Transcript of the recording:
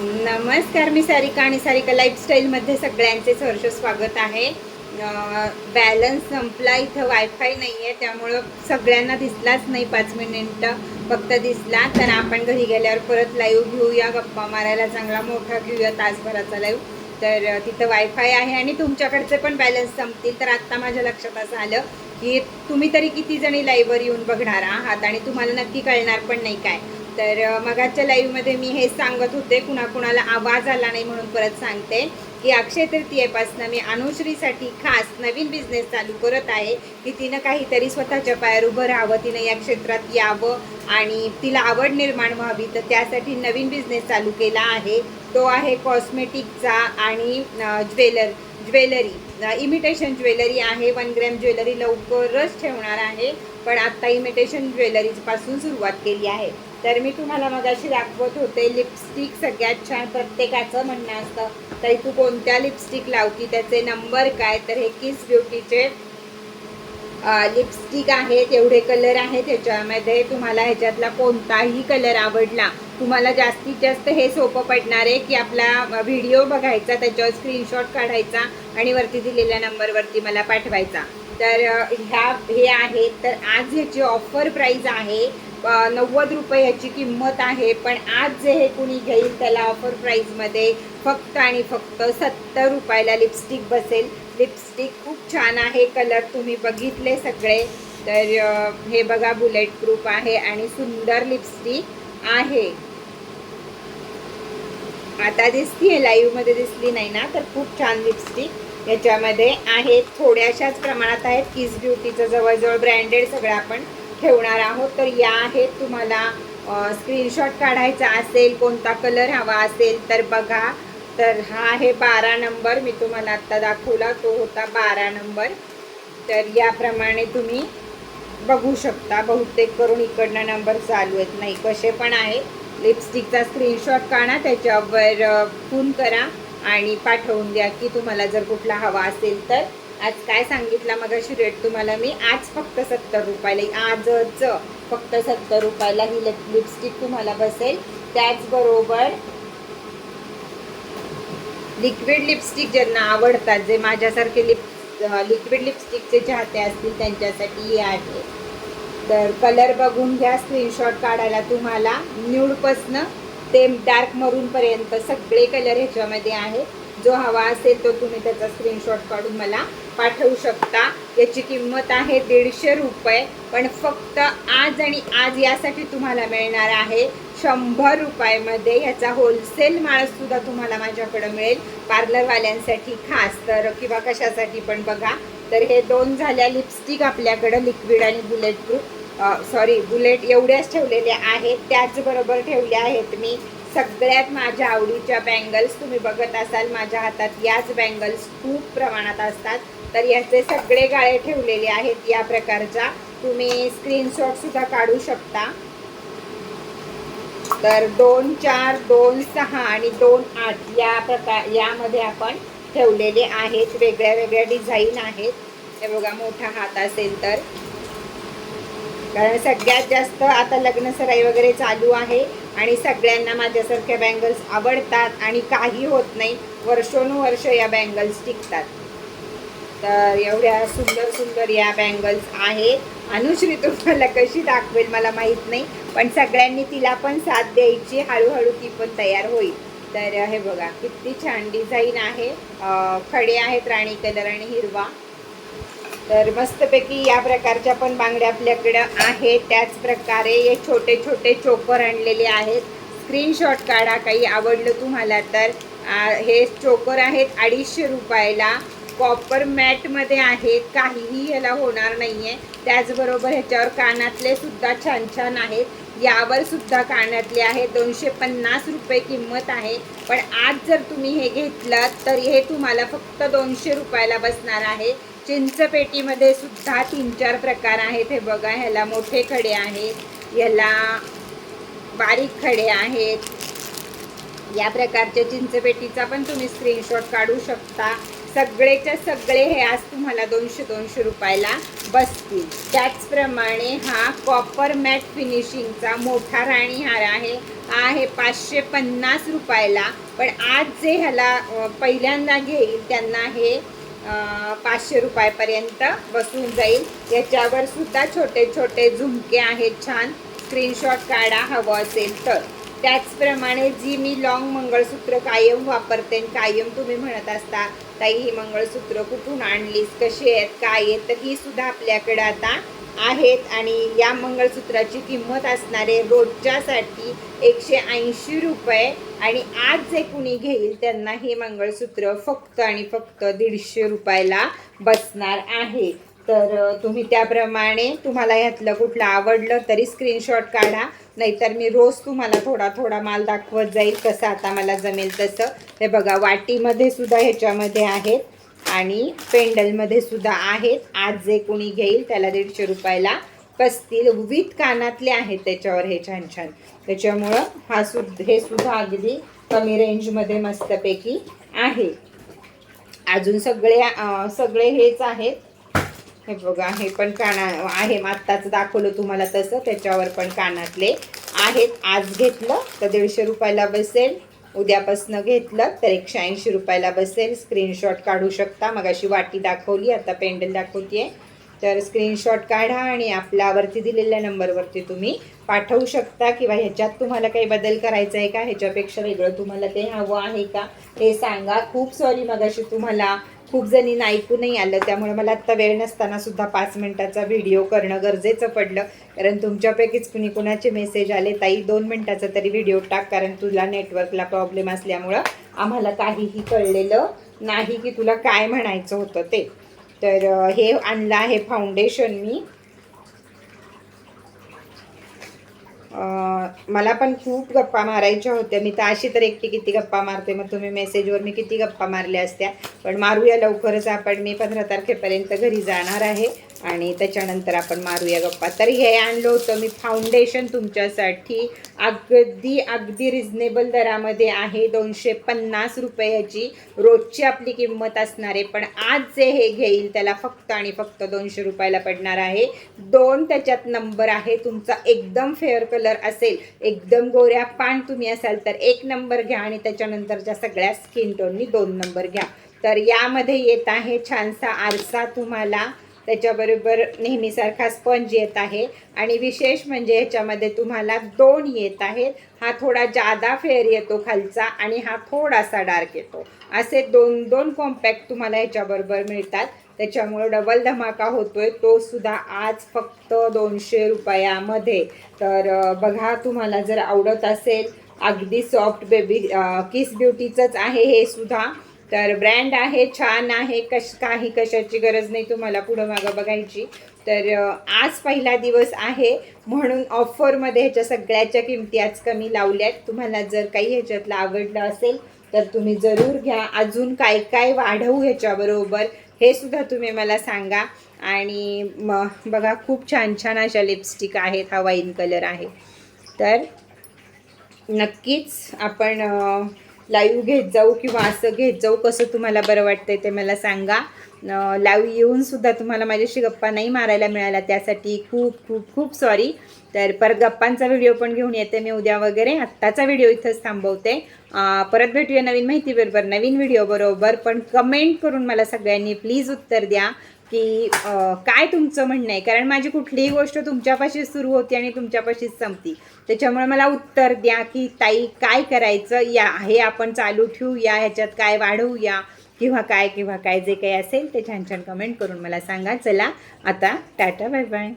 नमस्कार मी सारिका आणि सारिका लाईफस्टाईलमध्ये सगळ्यांचे सहर्ष स्वागत आहे. बॅलन्स संपला इथं वायफाय नाही आहे त्यामुळं सगळ्यांना दिसलाच नाही पाच मिनिटं फक्त दिसला तर आपण घरी गेल्यावर परत लाईव्ह घेऊया गप्पा मारायला चांगला मोठा घेऊया तासभराचा लाईव्ह तर तिथं वायफाय आहे आणि तुमच्याकडचे पण बॅलन्स संपतील. तर आत्ता माझ्या लक्षात असं आलं की तुम्ही तरी किती जणी लाईव्हवर येऊन बघणार आहात आणि तुम्हाला नक्की कळणार पण नाही काय. तर मगाच्या लाईव्हमध्ये मी हेच सांगत होते कुणाकुणाला आवाज आला नाही म्हणून परत सांगते की अक्षय तृतीयेपासून मी अनुश्रीसाठी खास नवीन बिझनेस चालू करत आहे की तिनं काहीतरी स्वतःच्या पायावर उभं राहावं तिनं या क्षेत्रात यावं आणि तिला आवड निर्माण व्हावी तर त्यासाठी नवीन बिझनेस चालू केला आहे. तो आहे कॉस्मेटिकचा आणि ज्वेलर ज्वेलरी. इमिटेशन ज्वेलरी आहे वन ग्रॅम ज्वेलरी लवकरच ठेवणार आहे पण आत्ता इमिटेशन ज्वेलरीपासून सुरुवात केली आहे. तर मी तुम्हाला मगाशी दाखवत होते लिपस्टिक सगळ्यात छान प्रत्येकाचं म्हणणं असतं. तरी तू कोणत्या लिपस्टिक लावती त्याचे नंबर काय? तर हे किस ब्युटीचे लिपस्टिक आहेत एवढे कलर आहेत. ह्याच्यामध्ये तुम्हाला ह्याच्यातला कोणताही कलर आवडला तुम्हाला जास्तीत जास्त हे सोपं पडणार आहे की आपला व्हिडिओ बघायचा त्याच्यावर स्क्रीनशॉट काढायचा आणि वरती दिलेल्या नंबरवरती मला पाठवायचा. तर ह्या हे आहेत तर आज ह्याची ऑफर प्राईज आहे नव्वद रुपये याची किंमत आहे. पण आज जे हे कुणी घेईल त्याला ऑफर प्राईजमध्ये फक्त आणि फक्त सत्तर रुपयाला लिपस्टिक बसेल. लिपस्टिक खूप छान आहे. कलर तुम्ही बघितले सगळे. तर हे बघा बुलेट प्रूफ आहे आणि सुंदर लिपस्टिक आहे. आता दिसती लाईव्हमध्ये दिसली नाही ना तर खूप छान लिपस्टिक याच्यामध्ये आहेत थोड्याशाच प्रमाणात आहेत. इज ब्युटीचं जवळजवळ ब्रँडेड सगळं आपण ठेवणार आहोत. तर या आहेत तुम्हाला स्क्रीनशॉट काढायचा असेल कोणता कलर हवा असेल तर बघा. तर हा आहे बारा नंबर मी तुम्हाला आत्ता दाखवला तो होता बारा नंबर तर याप्रमाणे तुम्ही बघू शकता. बहुतेक करून इकडनं नंबर चालू आहेत. नाही कसे पण आहे लिपस्टिकचा स्क्रीनशॉट काढा त्याच्यावर फोन खून करा. आणि पाठवून द्या की तुम्हाला जर कुठला हवा असेल तर. आज काय सांगितलं मग अशी रेट तुम्हाला मी? आज फक्त सत्तर रुपयाला आजच फक्त सत्तर रुपयाला ही लिप लिपस्टिक तुम्हाला बसेल. त्याचबरोबर लिक्विड लिपस्टिक ज्यांना आवडतात जे माझ्यासारखे लिप लिक्विड लिपस्टिकचे चाहते असतील त्यांच्यासाठी हे आहे. तर कलर बघून घ्या स्क्रीनशॉट काढायला तुम्हाला न्यूडपासनं ते डार्क मरूनपर्यंत सगळे कलर ह्याच्यामध्ये आहेत. जो हवा असेल तो तुम्ही त्याचा स्क्रीनशॉट काढून मला पाठवू शकता. याची किंमत आहे दीडशे रुपये. पण फक्त आज आणि आज यासाठी तुम्हाला मिळणार आहे शंभर रुपयामध्ये. ह्याचा होलसेल माळसुद्धा तुम्हाला माझ्याकडं मिळेल. पार्लरवाल्यांसाठी खास तर किंवा कशासाठी पण बघा. तर हे दोन झाल्या लिपस्टिक आपल्याकडं लिक्विड आणि बुलेट प्रूफ सॉरी बुलेट एवढ्याच ठेवलेल्या आहेत. त्याचबरोबर ठेवल्या आहेत मी. सगळ्यात माझ्या आवडीच्या बँगल्स तुम्ही बघत असाल माझ्या हातात याच बँगल्स खूप प्रमाणात असतात. तर याचे सगळे गाळे ठेवलेले आहेत या प्रकारच्या. तुम्ही स्क्रीनशॉटसुद्धा काढू शकता. तर दोन चार दोन सहा आणि दोन आठ या प्रकार यामध्ये आपण ठेवलेले आहेत. वेगळ्या वेगळ्या डिझाईन आहेत. हे बघा मोठा हात असेल तर. कारण सगळ्यात जास्त आता लग्न सराई वगैरे चालू आहे आणि सगळ्यांना माझ्यासारख्या बँगल्स आवडतात आणि काही होत नाही वर्षानुवर्ष या बँगल्स टिकतात. तर एवढ्या सुंदर सुंदर या बँगल्स आहेत. अनुश्री तुम्हाला कशी दाखवेल मला माहीत नाही पण सगळ्यांनी तिला पण साथ द्यायची. हळूहळू ती पण तयार होईल. तर हे बघा किती छान डिझाईन आहे. खडे आहेत राणी कलर आणि हिरवा. तर मस्तपैकी या प्रकारच्या पण बांगड्या आपल्याकडं आहेत. त्याच प्रकारे हे छोटे छोटे चोकर आणलेले आहेत. स्क्रीनशॉट काढा काही आवडलं तुम्हाला तर. हे चोकर आहेत अडीचशे रुपयाला. कॉपर मॅटमध्ये आहेत. काहीही याला होणार नाही आहे त्याचबरोबर ह्याच्यावर कानातले सुद्धा छान छान आहेत. यावर सुद्धा कानातले आहे. दोनशे पन्नास रुपये किंमत आहे. पण आज जर तुम्ही हे घेतलं तर हे तुम्हाला फक्त दोनशे रुपयाला बसणार आहे. चिंचपेटीमध्ये सुद्धा तीन चार प्रकार आहेत. हे बघा ह्याला मोठे खडे आहेत. ह्याला बारीक खडे आहेत. या प्रकारच्या चिंचपेटीचा पण तुम्ही स्क्रीनशॉट काढू शकता. सगळेच्या सगळे हे आज तुम्हाला दोनशे दोनशे रुपयाला बसतील. त्याचप्रमाणे हा कॉपर मॅट फिनिशिंगचा मोठा राणीहार आहे. हा आहे पाचशे पन्नास रुपयाला. पण आज जे ह्याला पहिल्यांदा घेईल त्यांना हे पाचशे रुपयापर्यंत बसून जाईल. याच्यावर सुद्धा छोटे छोटे झुमके आहेत छान. स्क्रीनशॉट काढा हवं असेल तर. त्याचप्रमाणे जी मी लॉंग मंगळसूत्र कायम वापरते कायम तुम्ही म्हणत असता ताई ही मंगळसूत्र कुठून आणलीस? कशी आहेत? काय आहेत? तर ही सुद्धा आपल्याकडे आता आहेत आणि या मंगळसूत्राची किंमत असणारे रोजच्यासाठी एकशे ऐंशी रुपये आणि आज जे कुणी घेईल त्यांना हे मंगळसूत्र फक्त आणि फक्त दीडशे रुपयाला बसणार आहे. तर तुम्ही त्याप्रमाणे तुम्हाला ह्यातलं कुठलं आवडलं तरी स्क्रीनशॉट काढा. नाहीतर मी रोज तुम्हाला थोडा थोडा माल दाखवत जाईल कसं आता मला जमेल तसं. हे बघा वाटीमध्ये सुद्धा ह्याच्यामध्ये आहेत आणि पेंडलमध्ये सुद्धा आहेत. आज जे कोणी घेईल त्याला दीडशे रुपयाला बसतील विविध कानातले आहेत त्याच्यावर हे छान छान. त्याच्यामुळं हा सुद्धा हे सुद्धा अगदी कमी रेंजमध्ये मस्तपैकी आहे. अजून सगळे सगळे हेच आहेत. हे बघा हे पण काना आहे. आत्ताच दाखवलं तुम्हाला तसं. त्याच्यावर पण कानातले आहेत. आज घेतलं तर दीडशे रुपयाला बसेल. उद्यापासनं घेतलं तर एकशे ऐंशी रुपयाला बसेल. स्क्रीनशॉट काढू शकता. मग अशी वाटी दाखवली आता पेंडल दाखवते तर स्क्रीनशॉट काढा आणि आपल्यावरती दिलेल्या नंबरवरती तुम्ही पाठवू शकता किंवा ह्याच्यात तुम्हाला काही बदल करायचा आहे का? ह्याच्यापेक्षा वेगळं तुम्हाला ते हवं आहे का? हे सांगा. खूप सॉरी मगाशी तुम्हाला. खूप जणींना ऐकू नाही आलं त्यामुळे मला आत्ता वेळ नसताना सुद्धा पाच मिनिटाचा व्हिडिओ करणं गरजेचं पडलं. कारण तुमच्यापैकीच कुणी कुणाचे मेसेज आले ताई दोन मिनिटाचा तरी व्हिडिओ टाक कारण तुला नेटवर्कला प्रॉब्लेम असल्यामुळं आम्हाला काहीही कळलेलं नाही की तुला काय म्हणायचं होतं ते. तर हे आणलं आहे फाउंडेशन मी. मला पण खूप गप्पा मारायच्या होत्या. मी तर अशी तर एकटी किती गप्पा मारते? मग तुम्ही मेसेजवर मी किती गप्पा मारल्या असत्या? पण मारूया लवकरच आपण. मी पंधरा तारखेपर्यंत घरी जाणार आहे. आणि त्याच्यानंतर आपण मारूया गप्पा. तर हे आणलं होतं मी फाउंडेशन तुमच्यासाठी. अगदी अगदी रिजनेबल दरामध्ये आहे. दोनशे पन्नास रुपयाची रोजची आपली किंमत असणार आहे. पण आज जे हे घेईल त्याला फक्त आणि फक्त दोनशे रुपयाला पडणार आहे. दोन त्याच्यात नंबर आहे. तुमचा एकदम फेअर कलर असेल एकदम गोऱ्या पान तुम्ही असाल तर एक नंबर घ्या आणि त्याच्यानंतरच्या सगळ्या स्किन टोननी दोन नंबर घ्या. तर यामध्ये येत आहे छानसा आरसा तुम्हाला. त्याच्याबरोबर नेहमीसारखा स्पंज येत आहे. आणि विशेष म्हणजे ह्याच्यामध्ये तुम्हाला दोन येत आहेत. हा थोडा जादा फेअर येतो खालचा आणि हा थोडासा डार्क येतो. असे दोन दोन कॉम्पॅक्ट तुम्हाला ह्याच्याबरोबर मिळतात. त्याच्यामुळं डबल धमाका होतोय. तो सुद्धा आज फक्त दोनशे रुपयामध्ये. तर बघा तुम्हाला जर आवडत असेल अगदी सॉफ्ट बेबी किस ब्युटीचंच आहे हे सुद्धा. तर ब्रँड आहे छान आहे कश काही कशाची गरज नाही तुम्हाला पुढं मागं बघायची. तर आज पहिला दिवस आहे म्हणून ऑफरमध्ये ह्याच्या सगळ्याच्या किमती आज कमी लावल्यात. तुम्हाला जर काही ह्याच्यातलं आवडलं असेल तर तुम्ही जरूर घ्या. अजून काय काय वाढवू ह्याच्याबरोबर हे सुद्धा तुम्ही मला सांगा. आणि म बघा खूप छान छान अशा लिपस्टिक आहेत हा वाईन कलर आहे. तर नक्कीच आपण लाईव्ह घेत जाऊ किंवा असं घेत जाऊ कसं तुम्हाला बरं वाटतंय ते मला सांगा. लाईव्ह येऊन सुद्धा तुम्हाला माझ्याशी गप्पा नाही मारायला मिळाला त्यासाठी खूप खूप खूप सॉरी तर परत गप्पांचा व्हिडिओ पण घेऊन येते मी उद्या वगैरे. आत्ताचा व्हिडिओ इथंच थांबवते. परत भेटूया नवीन माहितीबरोबर नवीन व्हिडिओ बरोबर. पण कमेंट करून मला सगळ्यांनी प्लीज उत्तर द्या. की काय तुमचं म्हणणं आहे? कारण माझी कुठलीही गोष्ट तुमच्यापाशीच सुरू होती आणि तुमच्यापाशीच संपती. त्याच्यामुळे मला उत्तर द्या की ताई काय करायचं? या हे आपण चालू ठेवूया ह्याच्यात काय वाढवूया? किंवा काय किंवा काय जे काही असेल ते छान छान कमेंट करून मला सांगा. चला आता टाटा बाय बाय